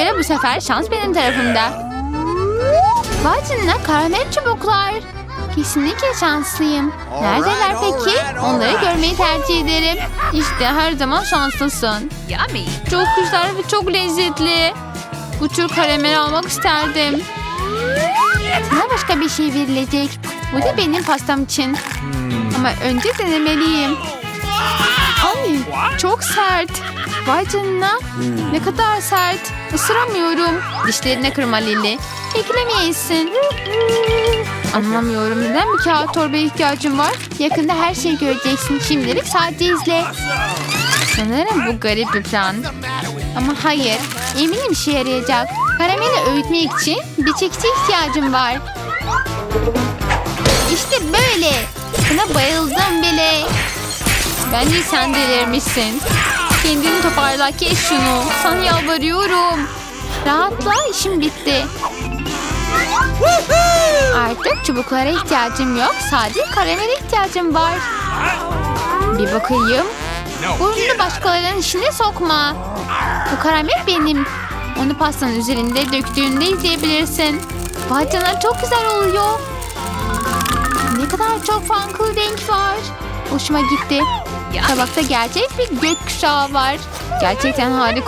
göre bu sefer şans benim tarafımda. Vay canına karamel çubuklar. Kesinlikle şanslıyım. Neredeler peki? Onları görmeyi tercih ederim. İşte her zaman şanslısın. Yummy. Çok güzel ve çok lezzetli. Bu tür karamel almak isterdim. Sana başka bir şey verilecek. Bu da benim pastam için. Ama önce denemeliyim. Çok sert. Vay canına. Ne kadar sert. Isıramıyorum. Dişlerine kırma Lili. Eklemeyesin. Anlamıyorum neden bir kağıt torbaya ihtiyacım var. Yakında her şeyi göreceksin. Şimdilik sadece izle. Sanırım bu garip bir plan. Ama hayır. Eminim işe yarayacak. Karameli öğütmek için bir çekici ihtiyacım var. İşte böyle. Buna bayıldım bile. Bence sen delirmişsin. Kendini toparla kes şunu. Sana yalvarıyorum. Rahatla işim bitti. Artık çubuklara ihtiyacım yok. Sadece karamele ihtiyacım var. Bir bakayım. Burnunu başkalarının işine sokma. Bu karamel benim. Onu pastanın üzerinde döktüğünde izleyebilirsin. Canına çok güzel oluyor. Ne kadar çok farklı renk var. Hoşuma gitti. Tabakta gerçek bir gökkuşağı var. Gerçekten harika.